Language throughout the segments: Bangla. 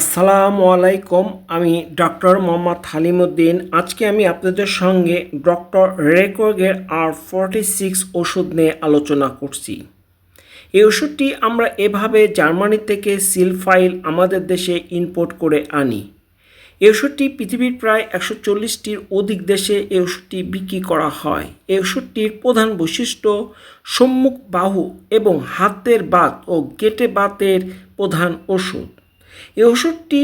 আসসালামু আলাইকুম, আমি ডক্টর মোহাম্মদ হালিমুদ্দিন। আজকে আমি আপনাদের সঙ্গে ডক্টর রেকর্গের আর ফর্টি সিক্স ওষুধ নিয়ে আলোচনা করছি। এই ওষুধটি আমরা এভাবে জার্মানি থেকে সিল ফাইল আমাদের দেশে ইম্পোর্ট করে আনি। এই ওষুধটি পৃথিবীর প্রায় একশো চল্লিশটির অধিক দেশে এই ওষুধটি বিক্রি করা হয়। এই ওষুধটির প্রধান বৈশিষ্ট্য সম্মুখ বাহু এবং হাতের বাত ও গেটে বাতের প্রধান ওষুধ। এই ওষুধটি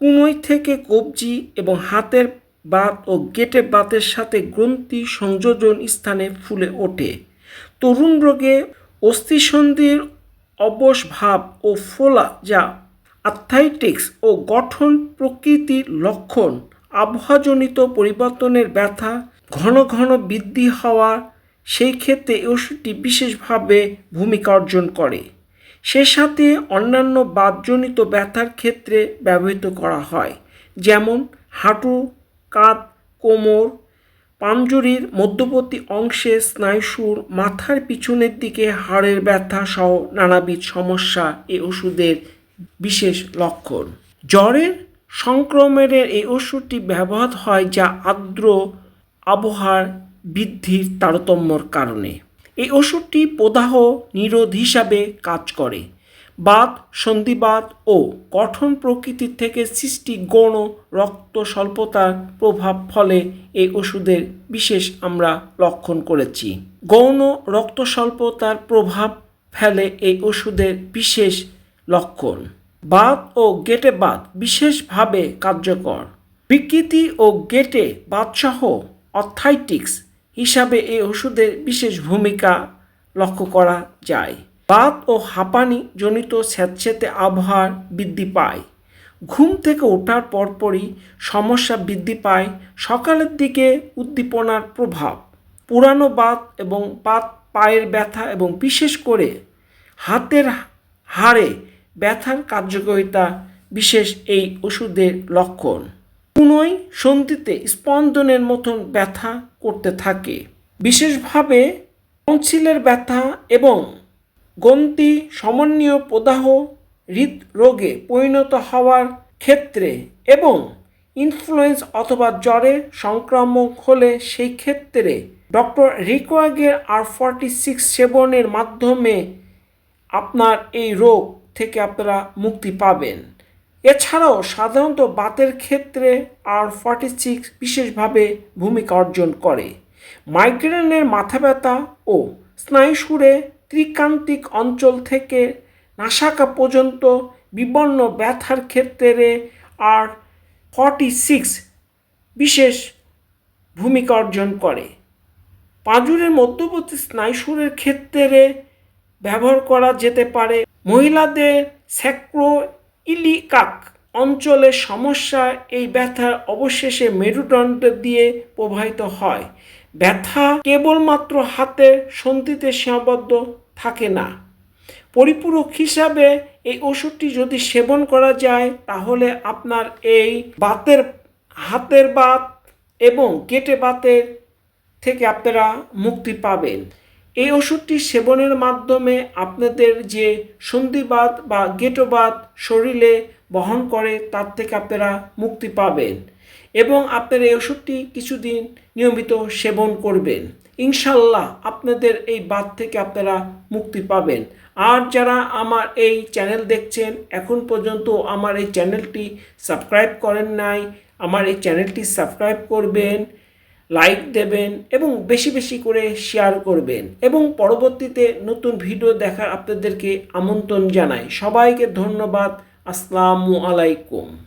কুনোই থেকে কবজি এবং হাতের বাত ও গেটে বাতের সাথে গ্রন্থি সংযোজন স্থানে ফুলে ওঠে। তরুণ রোগে অস্থিসন্ধির অবশ ভাব ও ফোলা যা আর্থাইটিক্স ও গঠন প্রকৃতির লক্ষণ, আবহাওয়াজনিত পরিবর্তনের ব্যথা, ঘন ঘন বৃদ্ধি হওয়া, সেই ক্ষেত্রে ওষুধটি বিশেষভাবে ভূমিকা অর্জন করে। সে সাথে অন্যান্য বাতজনিত ব্যথার ক্ষেত্রে ব্যবহৃত করা হয়, যেমন হাঁটু, কাঁধ, কোমর পাঞ্জুরির মধ্যবর্তী অংশে স্নায়ুসুর, মাথার পিছনের দিকে হাড়ের ব্যথা সহ নানাবিধ সমস্যা এই ওষুধের বিশেষ লক্ষণ। জ্বরের সংক্রমণের এই ওষুধটি ব্যবহার হয় যা আর্দ্র আবহাওয়ার বৃদ্ধির তারতম্যর কারণে। এই ওষুধটি প্রদাহ নিরোধ হিসাবে কাজ করে। বাত, সন্ধিবাত ও গঠন প্রকৃতির থেকে সৃষ্টি গৌণ রক্ত স্বল্পতার প্রভাব ফলে এই ওষুধের বিশেষ আমরা লক্ষণ করেছি। গৌণ রক্ত স্বল্পতার প্রভাব ফেলে এই ওষুধের বিশেষ লক্ষণ। বাত ও গেটে বাত বিশেষভাবে কার্যকর। বিকৃতি ও গেটে বাতসহ অর্থাইটিক্স হিসাবে এই ওষুধের বিশেষ ভূমিকা লক্ষ্য করা যায়। বাত ও হাঁপানি জনিত স্যাঁতস্যাঁতে আবহাওয়ার বৃদ্ধি পায়। ঘুম থেকে ওঠার পরপরই সমস্যা বৃদ্ধি পায়, সকালের দিকে উদ্দীপনার প্রভাব। পুরানো বাত এবং পাত পায়ের ব্যথা এবং বিশেষ করে হাতের হাড়ে ব্যথার কার্যকারিতা বিশেষ এই ওষুধের লক্ষণ। কোনোই সন্ধিতে স্পন্দনের মতন ব্যথা করতে থাকে। বিশেষভাবে টনসিলের ব্যথা এবং গ্রন্থি সমন্বয় প্রদাহ হৃদরোগে পরিণত হওয়ার ক্ষেত্রে এবং ইনফ্লুয়েন্স অথবা জ্বরে সংক্রামক হলে সেই ক্ষেত্রে ডক্টর রিকোয়াগের আর ফর্টি সিক্স সেবনের মাধ্যমে আপনার এই রোগ থেকে আপনারা মুক্তি পাবেন। এছাড়াও সাধারণত বাতের ক্ষেত্রে আর ফর্টি সিক্স বিশেষভাবে ভূমিকা অর্জন করে। মাইগ্রেনের মাথা ব্যথা ও স্নায়ুসুরে ত্রিকান্তিক অঞ্চল থেকে নাসাকা পর্যন্ত বিবর্ণ ব্যথার ক্ষেত্রে আর ফর্টি সিক্স বিশেষ ভূমিকা অর্জন করে। পাঁজুরের মধ্যবর্তী স্নায়ুসুরের ক্ষেত্রে ব্যবহার করা যেতে পারে। মহিলাদের স্যাক্রো ইলিকাক অঞ্চলের সমস্যা, এই ব্যথা অবশেষে মেরুদণ্ড দিয়ে প্রবাহিত হয়। ব্যথা কেবলমাত্র হাতের সন্ধিতে সীমাবদ্ধ থাকে না। পরিপূরক হিসাবে এই ওষুধটি যদি সেবন করা যায়, তাহলে আপনার এই বাতের, হাতের বাত এবং কেটে বাতের থেকে আপনারা মুক্তি পাবেন। এই ওষুধটি সেবনের মাধ্যমে আপনাদের যে সন্ধিবাত বা গেটোবাত শরীরে বহন করে, তার থেকে আপনারা মুক্তি পাবেন এবং আপনারা এই ওষুধটি কিছুদিন নিয়মিত সেবন করবেন। ইনশাল্লাহ আপনাদের এই বাত থেকে আপনারা মুক্তি পাবেন। আর যারা আমার এই চ্যানেল দেখছেন, এখন পর্যন্ত আমার এই চ্যানেলটি সাবস্ক্রাইব করেন নাই, আমার এই চ্যানেলটি সাবস্ক্রাইব করবেন। লাইক দেবেন এবং বেশি বেশি করে শেয়ার করবেন। এবং পরবর্তীতে নতুন ভিডিও দেখার আপনাদেরকে আমন্ত্রণ জানাই। সবাইকে ধন্যবাদ। আসসালামু আলাইকুম।